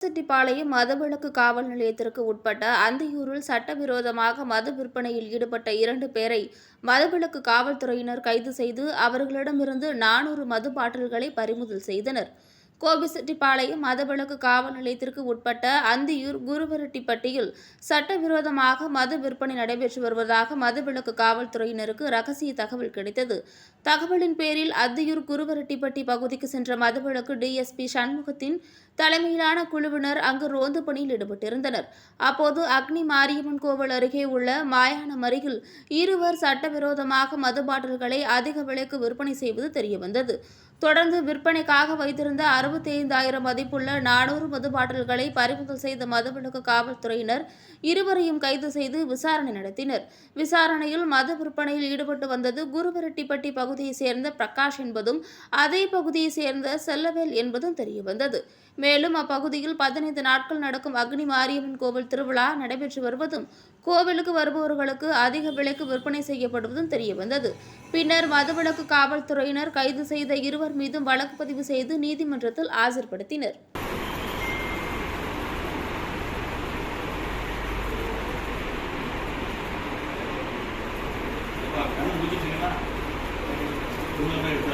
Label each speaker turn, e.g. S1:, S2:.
S1: செட்டிப்பாளையம் மதுவிலக்கு காவல் நிலையத்திற்கு உட்பட்ட அந்தியூரில் சட்டவிரோதமாக மது விற்பனையில் ஈடுபட்ட இரண்டு பேரை மதுவிலக்கு காவல்துறையினர் கைது செய்து அவர்களிடமிருந்து நானூறு மது பாட்டில்களை பறிமுதல் செய்தனர். கோபிசெட்டிப்பாளையம் மதவிலக்கு காவல் நிலையத்திற்கு உட்பட்ட அந்தியூர் குருவரட்டிப்பட்டியில் சட்டவிரோதமாக மது விற்பனை நடைபெற்று வருவதாக மதுவிலக்கு காவல்துறையினருக்கு ரகசிய தகவல் கிடைத்தது. தகவலின் பேரில் அந்தியூர் குருவரட்டிப்பட்டி பகுதிக்கு சென்ற மதுவிலக்கு டிஎஸ்பி சண்முகத்தின் தலைமையிலான குழுவினர் அங்கு ரோந்து பணியில் ஈடுபட்டிருந்தனர். அப்போது அக்னி மாரியம்மன் கோவில் அருகே உள்ள மாயானம் அருகில் இருவர் சட்டவிரோதமாக மது பாட்டில்களை அதிக விலைக்கு விற்பனை செய்வது தெரியவந்தது. தொடர்ந்து விற்பனைக்காக வைத்திருந்த அறுபத்தி ஐந்தாயிரம் மதிப்புள்ள நானூறு மது பாட்டில்களை பறிமுதல் செய்த மதுவிலக்கு காவல்துறையினர் இருவரையும் கைது செய்து விசாரணை நடத்தினர். விசாரணையில் மது விற்பனையில் ஈடுபட்டு வந்தது குருவரட்டிப்பட்டி பகுதியைச் சேர்ந்த பிரகாஷ் என்பதும் அதே பகுதியைச் சேர்ந்த செல்லவேல் என்பதும் தெரியவந்தது. மேலும் அப்பகுதியில் பதினைந்து நாட்கள் நடக்கும் அக்னி மாரியம்மன் கோவில் திருவிழா நடைபெற்று வருவதும் கோவிலுக்கு வருபவர்களுக்கு அதிக விலைக்கு விற்பனை செய்யப்படுவதும் தெரியவந்தது. பின்னர் மதுவிலக்கு காவல்துறையினர் கைது செய்த இருவர் மீதும் வழக்கு பதிவு செய்து நீதிமன்றத்தில் கூட்டத்தில் ஆஜர்படுத்தினர் Thank.